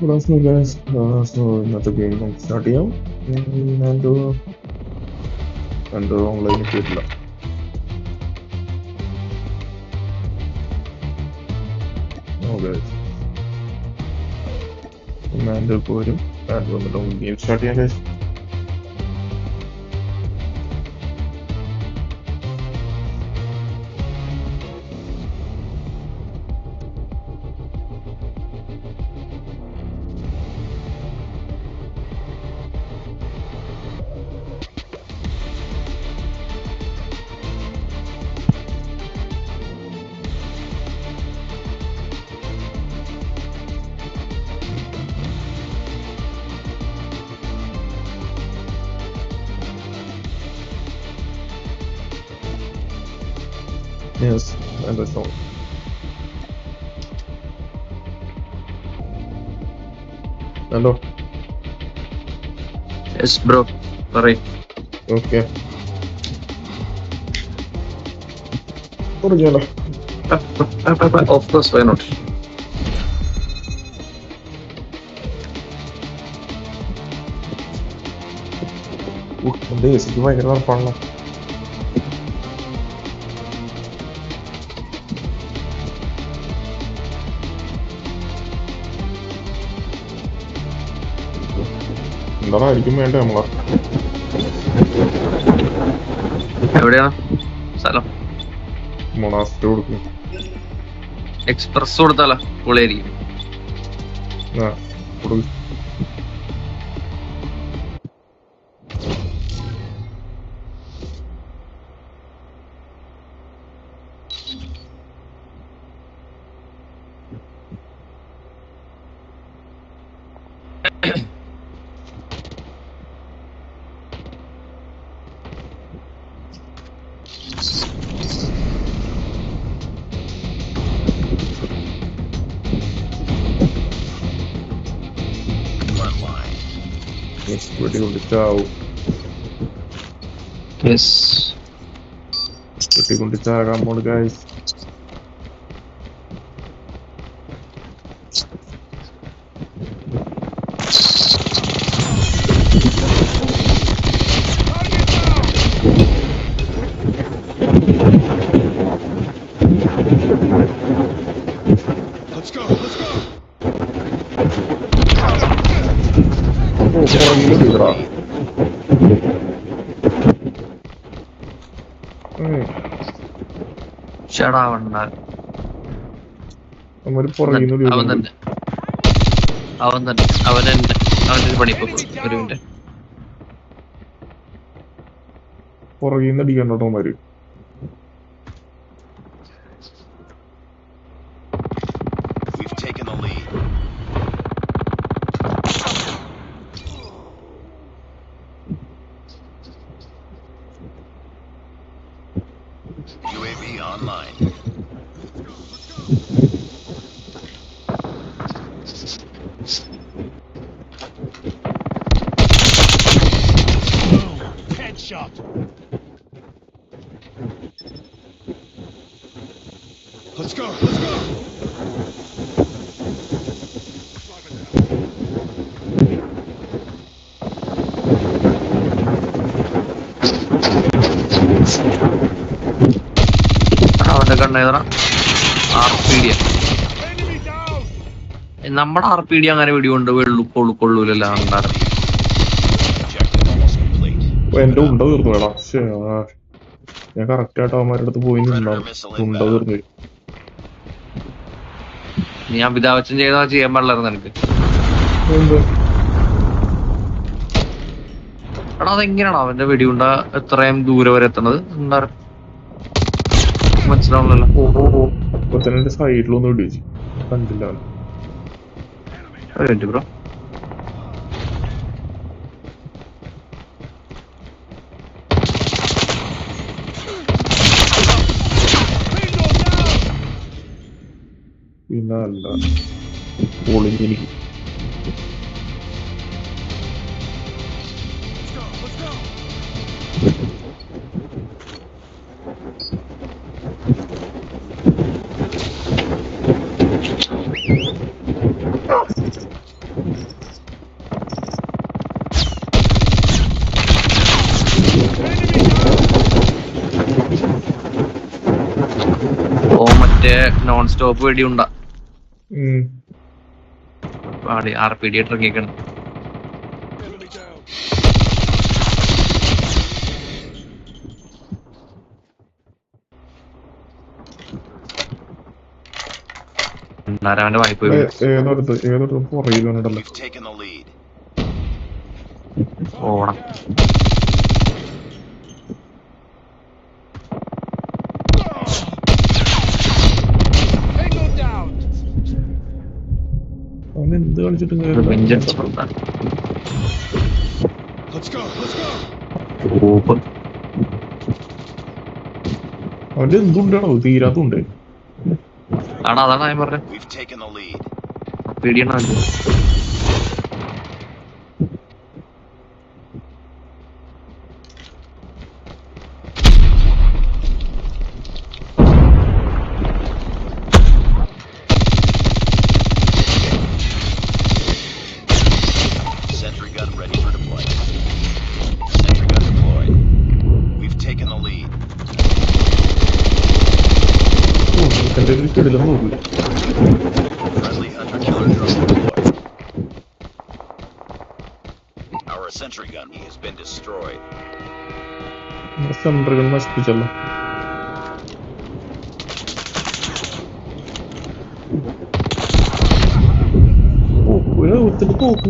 Good afternoon, guys. Uh, so ഇന്നത്തെ game നമുക്ക് start ചെയ്യാം എന്തോ എന്തോ ഓൺലൈനിൽ കേട്ടില്ല ഓക്കെ മാൻഡോ ഇപ്പോൾ വരും മാൻഡോ വന്നിട്ട് നമുക്ക് ഗെയിം സ്റ്റാർട്ട് ചെയ്യാം Yes, and I thought. Hello. Yes, bro. Sorry. Okay. Cordial. Of course, why not? This is my grandfather. എന്താണ് ആയിരിക്കും വേണ്ട നമ്മളെ? എവിടെയാണ് സ്ഥലം? മൊണാസ്റ്റർ കൊടുക്കും. എക്സ്പ്രസ് കൊടുത്താലോ പൊളിയായിരിക്കും ആ കൊടുക്കും. വെടി കൊണ്ടിട്ടാവും വെടി കൊണ്ടിട്ടാകാൻ പോണ് guys Let's go, let's go. ഓ പുറകിൽ തീരാ പുറകിന്ന് അവൻ തന്നെ. അവൻ തന്നെ. അവൻ അവന്റെ ഒരു പണി ഒരു minute We've taken the lead. UAV online. Headshot. Let's go, let's go. അവന്റെ കണ്ണേതറ ആർ പി ഡി നമ്മുടെ ആർ പി ഡി അങ്ങനെ വെടികൊണ്ട് വെള്ളു കൊള്ളു കൊള്ളൂലല്ലോ എന്റെ ഉണ്ട തീർന്നു. ഞാൻ കറക്റ്റ് ആയിട്ട് അവന്മാരുടെ അടുത്ത് പോയി നിന്നാണ് ഉണ്ട തീർന്നു. പോയി. നീ അമിതാഭച്ചൻ ചെയ്താ ചെയ്യാൻ പാടില്ലായിരുന്നു എനിക്ക് എന്ത്? എടാ അതെങ്ങനെയാണോ അവന്റെ വെടിയുണ്ട എത്രയും ദൂരെ വരെ എത്തണത് എന്താ എന്റെ സൈഡിലൊന്നും കണ്ടില്ല. ബ്രോ നല്ല പൊളിഞ്ഞിരിക്കും ഓ മറ്റേ നോൺ സ്റ്റോപ്പ് വെടിയുണ്ടാ. പാടി ആർ പി ഡി ഇറങ്ങിക്കണം Enemy down. അവന്റെ വായ്പ ഏ- ഏതോടത്ത് ഏതോടത്ത് പുറകിലുണ്ടല്ലോ We've taken the lead. Onam അവൻ എന്ത് കളിച്ചിട്ടും ബെഞ്ചടിച്ചു Let's go. Let's go. ഓപ്പ് അവന്റെ എന്തുണ്ടാണോ തീരാത്തുണ്ട് ആടാ അതാണ് ഞാൻ പറഞ്ഞത് sentry gun has been destroyed. സെന്ററുകൾ sentry gun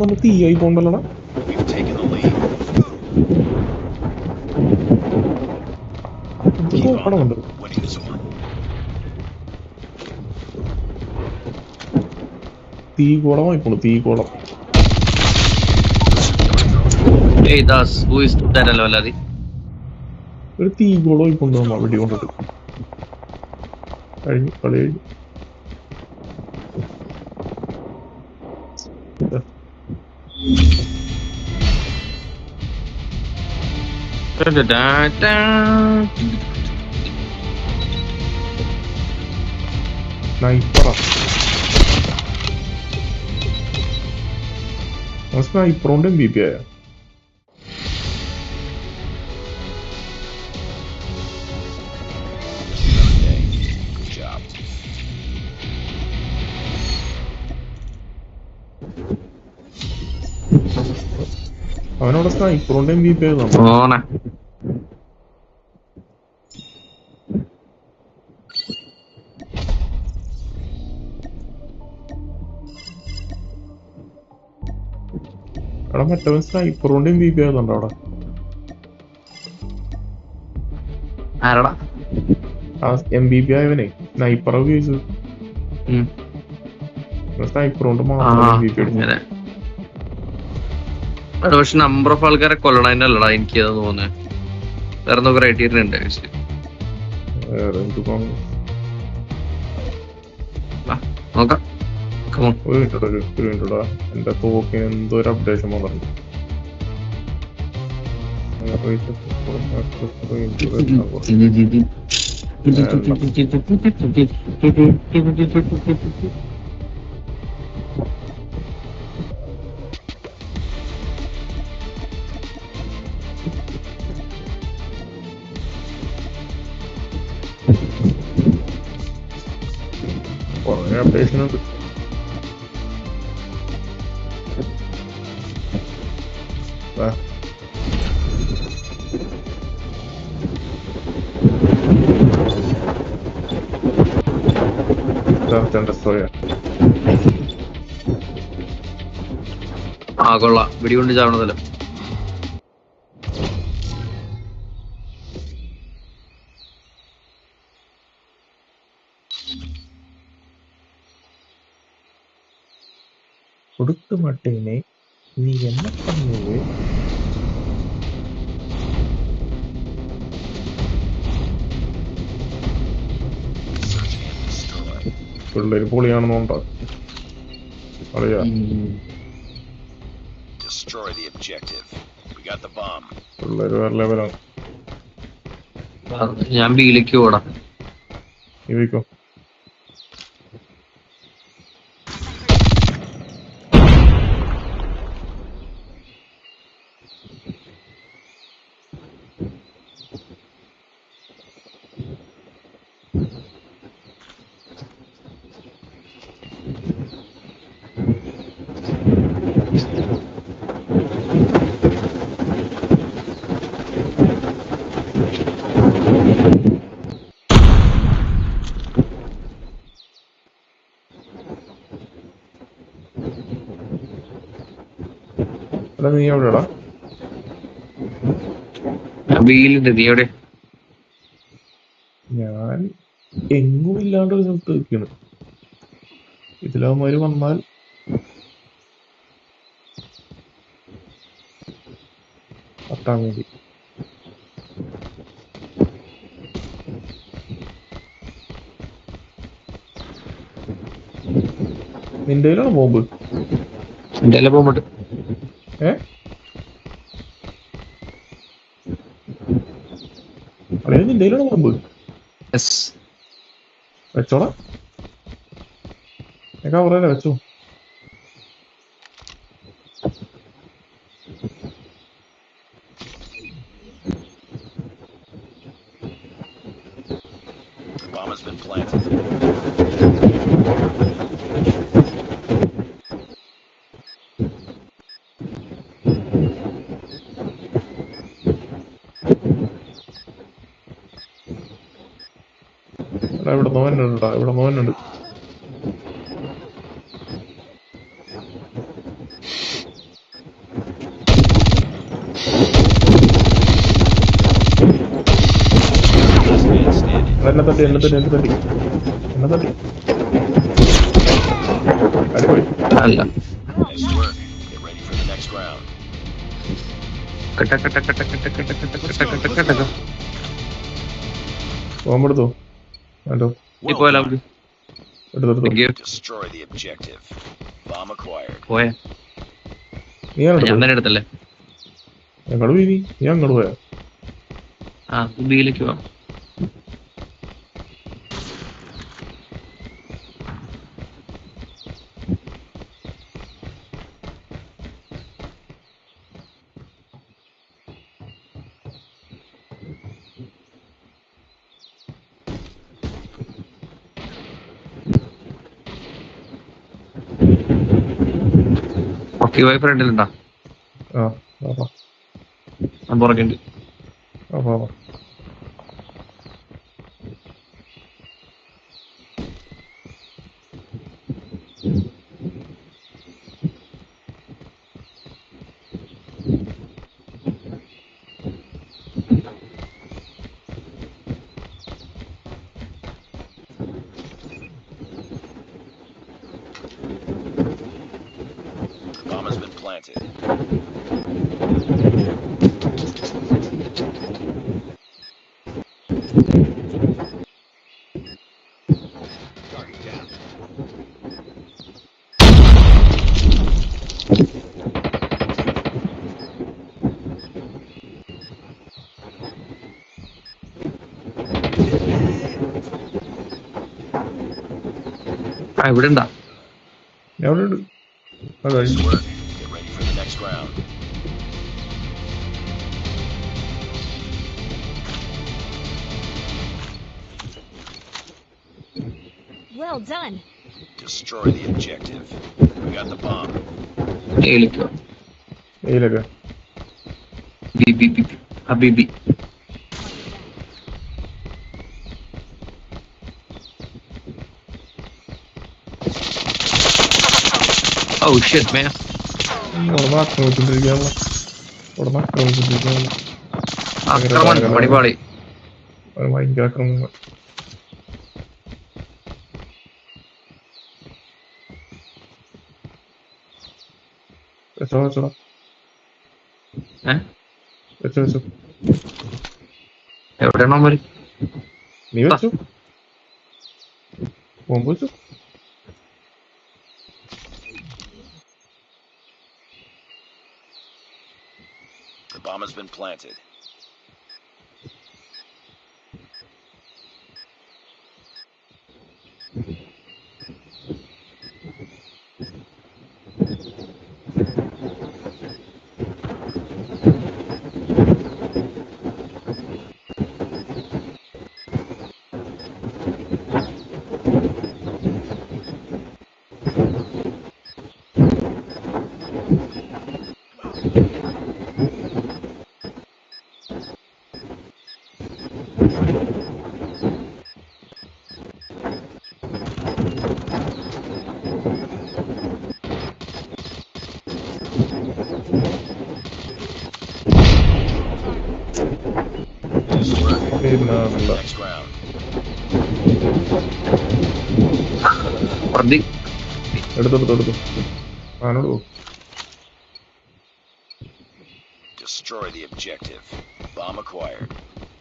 നമ്മൾ തീയായി പോണ്ടല്ലടാ We've taken the lead. Keep on winning this one. തീ കുളമായി പോണു തീ കുളം ഏയ് ദാസ് ഹൂ ഇസ് ദാറ്റ് അല്ലാതെ ഒരു തീ കുളമായി കൊണ്ട് നമ്മ വെടി കൊണ്ടിട്ട്? കഴിഞ്ഞു കളി കഴിഞ്ഞു. സ്നൈപ്പറാ സ്നൈപ്പറോണ്ട് എം ബി പി ആയ? അവനവിടെ സ്നൈപ്പറോണ്ട് എം ബി പി ആയിരുന്നു അവിടെ മറ്റവൻ സ്നൈപ്പറോണ്ട് എം ബി പി ആയിരുന്നു അവിടെ ആരടാ ആ എം ബി പി ആയവനെ സ്നൈപ്പർ ഉപയോഗിച്ചു സ്നൈപ്പർ കൊണ്ട് മാത്രം എം ബി പി അടിച്ചു എടാ, പക്ഷെ നമ്പർ ഓഫ് ആൾക്കാരെ കൊല്ലണതിന്റെ അല്ലടാ എനിക്ക് അത് തോന്നുന്നത് വേറെ നോക്കി ക്രൈറ്റീരിയ ഉണ്ട് നോക്കാം. Come on. ഒരു മിനിറ്റ് ഒരു ഒരു മിനിറ്റ് എന്റെ തോക്കിന് എന്തോ ഒരു അപ്ഡേഷൻ വന്നിട്ടുണ്ട്. കുറേ ആ കൊള്ളാം. വെടികൊണ്ട് ചാവണതല്ല കൊടുത്തു മട്ടേനെ നീ എന്നെ പറഞ്ഞത് പിള്ളേര് പൊളിയാണെന്നുണ്ടോ അറിയാ. Destroy the objective. We got the bomb. പിള്ളേര് വേറെ ലെവലാണ് ഞാൻ ബിയിലേക്ക് ഓടാം നീ എടാ നീ എവിടെടാ? നീ എവിടെ? ഞാൻ എങ്ങും ഇല്ലാണ്ട് ഒരു സ്ഥലത്ത് നിൽക്കുന്നു. ഇതിലവന്മാര് വന്നാൽ പത്താം വേണ്ടി നിന്റെ കയ്യിലാണോ ബോംബ്? എന്റെ എല്ലാം പോകുമ്പോട്ട് ഏ? പഴയ ജില്ലയിലാണ് ബോംബ് വെച്ചോളാം. ഞാൻ പറയല വെച്ചു. Bomb has been planted. അല്ല ഞങ്ങൾ അങ്ങോട്ട് പോയാ ആ ബിയിലേക്ക് പോവാം ഈ വൈ ഫ്രണ്ടിലുണ്ടോ പുറകുണ്ട്. Target down. ഇവിടെ ഉണ്ടാ എവിടെ ഉണ്ട് അത് destroy the objective. We got the bomb. Hey, look. Hey, look. Beep, beep, beep. Habibi. Ah, oh, shit, man. I'm not going to do the yellow. I'm not going to do the yellow. I'm not going to do the yellow. I'm not going to do the yellow. ഭയങ്കര ആക്രമണം വെച്ചോ വെച്ചോ ഏ വെച്ചോ വെച്ചോ എവിടെയാണോ അവർ നീ വെച്ചോ. ബോംബ് വെച്ചോ. The bomb has been planted. പ്രതി. എടുത്തെടുത്തു എടുത്തു ആനോട് പോ. Destroy the objective. Bomb acquired.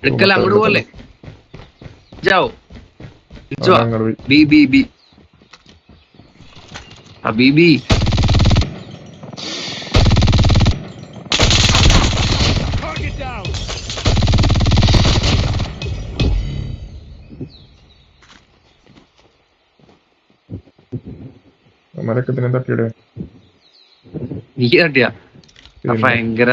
എടുക്കല അങ്ങോട്ട് പോലെ ജാവോ ബി ബി ബി. ആ ബി ബി. മരക്കത്തിനെ തട്ടിയിടെ നീ തട്ടിയാ ഭയങ്കര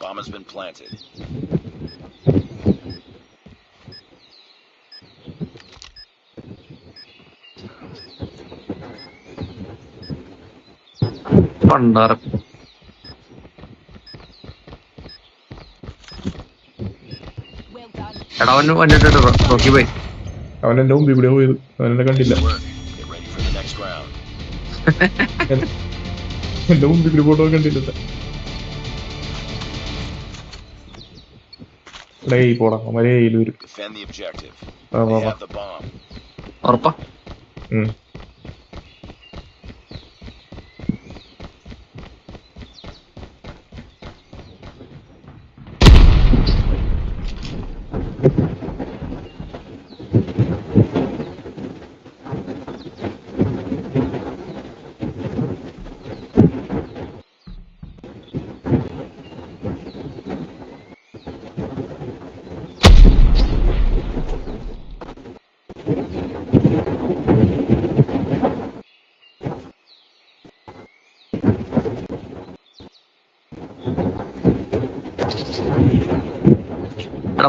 bomb has been planted. പണ്ടാറ എടാ അവൻ വന്നിട്ട് നോക്കി പോയി അവൻ എന്റെ മുമ്പിൽ ഇവിടെ പോയത് അവൻ എന്നെ കണ്ടില്ല. എന്റെ മുമ്പിൽ കൂടെ ഫോട്ടോ കണ്ടില്ല. ഡേയ് പോടാ. അവരെ വരും. Defend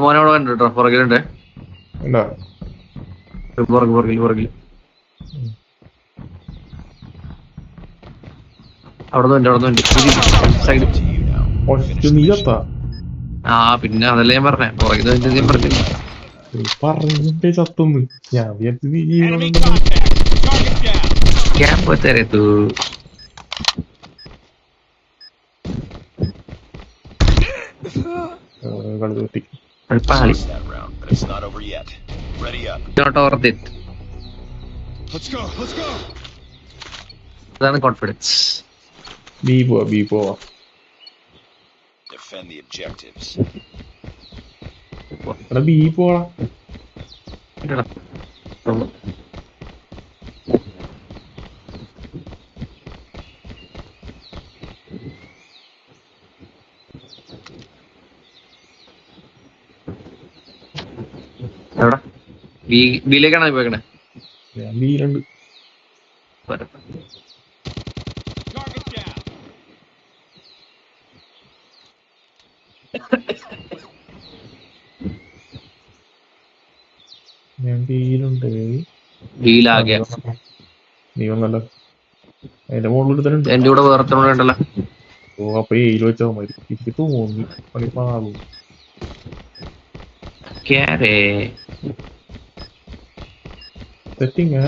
ഉം. എടാ മോനെ അവിടെ കണ്ടു കേട്ടോ പുറകിലുണ്ട് പുറകിൽ പുറകിൽ പുറകിൽ അവിടെ നിന്ന് അവിടെ നിന്ന് സൈഡ് ആ പിന്നെ അതല്ലേ ഞാൻ പറഞ്ഞേ. പുറകിൽ ഞാൻ പറഞ്ഞു നീ പറഞ്ഞിട്ടേ ചത്തുന്ന്. ഞാൻ വിചാരിച്ചു നീ. ക്യാമ്പ് തരത്തു കളി തോറ്റി പാളി Lost that round, but it's not over yet. Ready up. Note ഓർത്തിട്ട് Let's go. Let's go. അതാണ് കോൺഫിഡൻസ് ബി പോവാ ബി പോവാ Defend the objectives. എടാ ബി പോവാ ബിയിലേക്കാണ് പോയേക്കണേ? ഞാൻ ബിയിലുണ്ട്. ഞാൻ ബിയിലുണ്ട് ബിയിലാകെ നീ വന്നല്ലോ അതിന്റെ മുകളിൽ എന്റെ കൂടെ വേർത്തോടെ ഉണ്ടല്ലോ. ഓ അപ്പൊ ഏയിൽ വെച്ചാ മതി. എനിക്ക് തോന്നി. പണി പാകും ക്യാരേ. Setting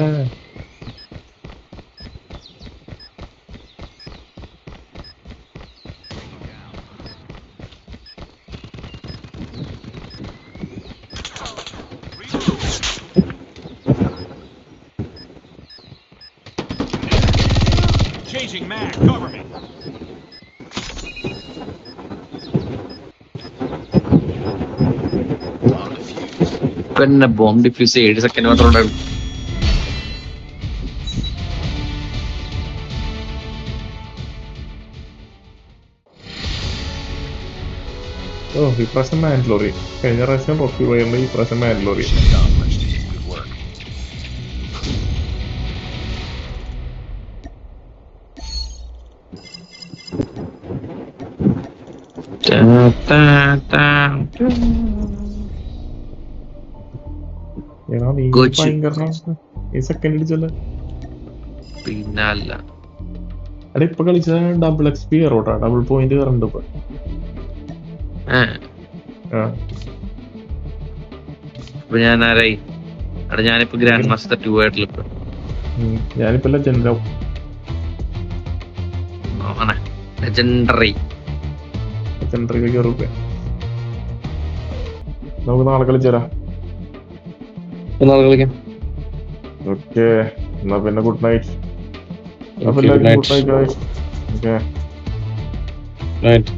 Changing mag. Cover me. Bomb defused. പിന്നെ ബോംബ് ഡിഫ്യൂസ് ഏഴ് സെക്കൻഡ് മാത്രം ഉണ്ടായിരുന്നു ഓ ഇപ്രാവശ്യം മാൻഡ്ലോറി കഴിഞ്ഞ പ്രാവശ്യം റോക്കി പോയണ്ട് ഈ പ്രാവശ്യം മാൻഡ്ലോറി പിന്നല്ല അല്ല ഇപ്പൊ കളിച്ച double X P double point കയറുന്നുണ്ട് ഇപ്പൊ അപ്പൊ ഞാൻ ആരായി അവിടെ ഞാനിപ്പോ ഗ്രാൻഡ് മാസ്റ്റർ ടു ആയിട്ടുള്ള ഇപ്പൊ. ഞാനിപ്പോ എല്ലാം ചെണ്ടാവും ലെജൻഡറി സെൻട്രിലേക്ക് കയറുക നമുക്ക് നാളെ കളിച്ചേരാ. നാളെ കളിക്കാം. ഓക്കെ എന്നാ പിന്നെ ഗുഡ് നൈറ്റ് അപ്പൊ Okay, എല്ലാവർക്കും ഗുഡ് നൈറ്റ് ഓക്കെ Right.